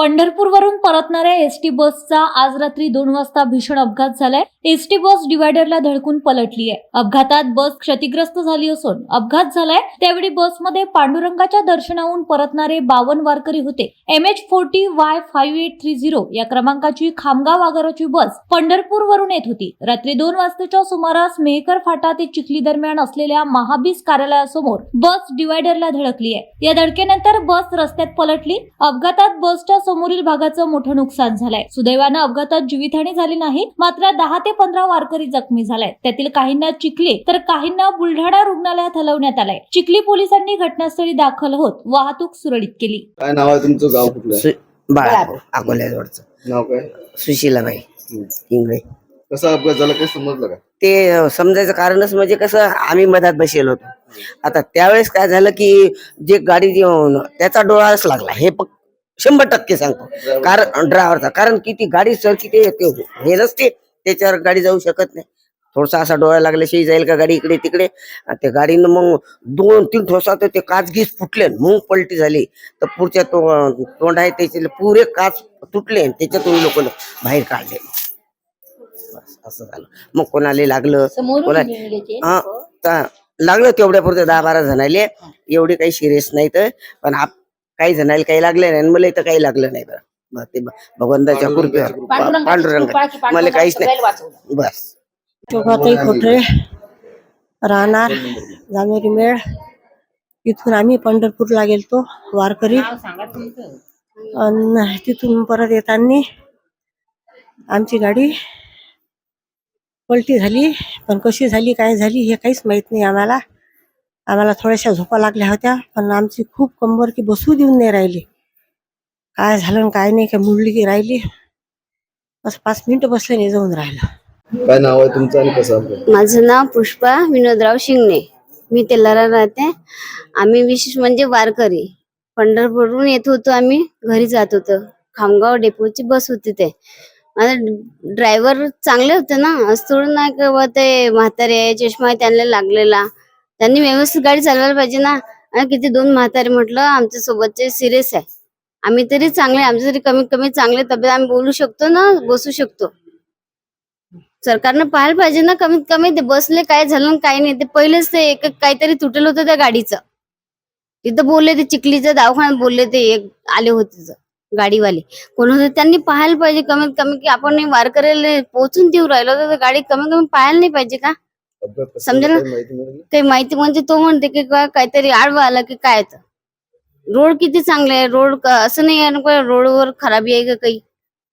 पंढरपूरवरून परतणाऱ्या एसटी बसचा आज रात्री दोन वाजता भीषण अपघात झालाय. एसटी बस डिवायडरला धडकून पलटली आहे अपघातात बस क्षतिग्रस्त झाली असून अपघात झालाय. त्यावेळी बसमध्ये पांडुरंगाच्या दर्शनाहून परतणारे बावन वारकरी होते. M H forty Y five eight three zero या क्रमांकाची खामगाव आगाराची बस पंढरपूरवरून येत होती. रात्री दोन वाजताच्या सुमारास मेहकर फाटा ते चिखली दरम्यान असलेल्या महाबीज कार्यालयासमोर बस डिवायडरला धडकली आहे या धडकेनंतर बस रस्त्यात पलटली. अपघातात बसच्या समोरील भागाचं मोठं नुकसान झालंय. सुदैवानं अपघातात जीवितहानी झाली नाही मात्र दहा ते पंधरा वारकरी जखमी झालाय त्यातील काहींना चिखली तर काहींना बुलढाणा रुग्णालयात हलवण्यात आलंय. चिखली पोलिसांनी घटनास्थळी दाखल होत वाहतूक सुरळीत केली. काय नाव आहे तुमचं? गाव कुठलं? आहे? सु- बाळापूर अकोल्याजवळचं. नाव काय? सुशीलाबाई हम्म. इंगळे. कसा अपघात झाला काही समजलं का? ते अं, समजायचं कारणच म्हणजे कसं आम्ही मधात बसेल होतो. आता त्यावेळेस काय झालं की जे गाडी जी, अं, त्याचा डोळाच लागला. हे पक शंभर टक्के सांगतो. कारण ड्रायव्हरचा. कारण किती गाडी सरकी ते ते हे नसते. त्याच्यावर गाडी जाऊ शकत नाही. थोडासा असा डोळा लागल्याशिवाय जाईल का गाडी इकडे तिकडे? आणि त्या गाडीनं मग दोन तीन ठोसा तर ते काच गीस फुटले मग पलटी झाली. तर पुढच्या तो तोंड आहे त्याचे पुरे काच तुटले आणि त्याच्यातून लोक बाहेर काढले. बस असं झालं. मग कोणाला लागलं? कोणा हा चा- लागलं तेवढ्या पुरतं दहा बारा जणाले. एवढे काही सिरियस नाही तर पण आप काही जणाला काही लागले नाही आणि मला इथं काही लागलं नाही बरं. बरं, ते भगवंताच्या कृपेवर. पा- पांडुरंग मला काहीच नाही. बस. शोभाताई खोटरे राहणार जानेवारी मेळ. इथून आम्ही पंढरपूरला गेलतो वारकरी. अन तिथून परत येताना आमची गाडी पलटी झाली पण कशी झाली काय झाली हे काहीच माहीत नाही आम्हाला. आम्हाला थोड्याशा झोपा लागल्या होत्या पण आमची खूप कंबर की बसू देऊन नाही राहिली. काय झालं काय नाही काय मुडली की राहिली. बस पाच मिनिटं बसले नाही जाऊन राहिलं. काय नाव आहे तुमचं आणि कसं माझं नाव पुष्पा विनोदराव शिंगणे. मी तेलारा राहते. आम्ही विशेष म्हणजे वारकरी. पंढरपूरहून येत होतो आम्ही घरी जात होतो. खामगाव डेपोची बस होती ते. माझा ड्रायव्हर चांगले होते ना. असं थोडं नाही का बुवा ते म्हातारे आहे, चष्मा आहे त्यांना लागलेला. त्यांनी व्यवस्थित गाडी चालवायला पाहिजे ना. आणि किती दोन म्हातारे म्हटलं आमच्या सोबतचे सिरियस आहे. आम्ही तरी चांगले आमच्या तरी कमीत कमी चांगले तब्येत आम्ही बोलू शकतो ना बसू शकतो. सरकारनं पाहायला पाहिजे ना कमीत कमी ते बसले काय झालं काय नाही. ते पहिलेच ते एक काहीतरी तुटलं होतं त्या गाडीचं. तिथं बोलले ते चिखलीचं दवाखान्यात बोलले ते एक आले होते गाडीवाले. कोण होते त्यांनी पाहायला पाहिजे कमीत कमी की आपण वारकऱ्याला पोहोचून देऊ राहिलो तर गाडी कमीत कमी पाहायला नाही पाहिजे का? समजेल ना? काही माहिती म्हणजे तो म्हणते की का- काहीतरी आडवा आला की काय तर. रोड किती चांगले आहे? रोड असं नाही आहे ना रोडवर खराबी आहे का काही?